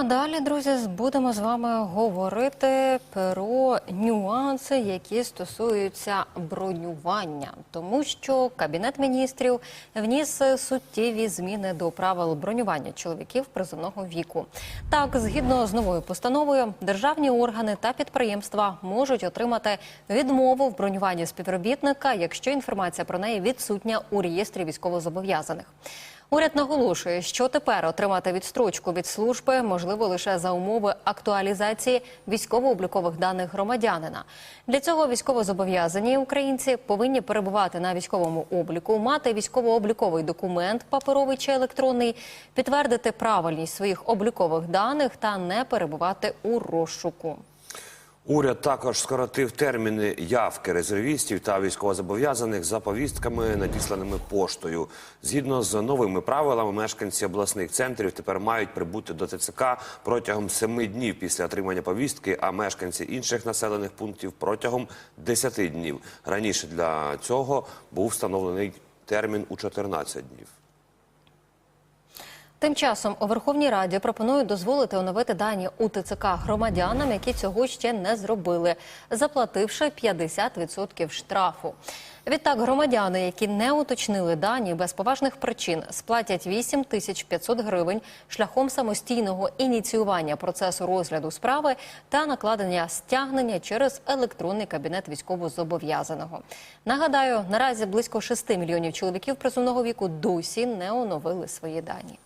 а далі, друзі, будемо з вами говорити про нюанси, які стосуються бронювання, тому що кабінет міністрів вніс суттєві зміни до правил бронювання чоловіків призовного віку. Так, згідно з новою постановою, державні органи та підприємства можуть отримати відмову в бронюванні співробітника, якщо інформація про неї відсутня у реєстрі військовозобов'язаних. Уряд наголошує, що тепер отримати відстрочку від служби можливо лише за умови актуалізації військово-облікових даних громадянина. Для цього військовозобов'язані українці повинні перебувати на військовому обліку, мати військово-обліковий документ, паперовий чи електронний, підтвердити правильність своїх облікових даних та не перебувати у розшуку. Уряд також скоротив терміни явки резервістів та військовозобов'язаних за повістками, надісланими поштою. Згідно з новими правилами, мешканці обласних центрів тепер мають прибути до ТЦК протягом семи днів після отримання повістки, а мешканці інших населених пунктів протягом 10 днів. Раніше для цього був встановлений термін у 14 днів. Тим часом у Верховній Раді пропонують дозволити оновити дані у ТЦК громадянам, які цього ще не зробили, заплативши 50% штрафу. Відтак, громадяни, які не уточнили дані без поважних причин, сплатять 8 тисяч 500 гривень шляхом самостійного ініціювання процесу розгляду справи та накладення стягнення через електронний кабінет військовозобов'язаного. Нагадаю, наразі близько 6 мільйонів чоловіків призовного віку досі не оновили свої дані.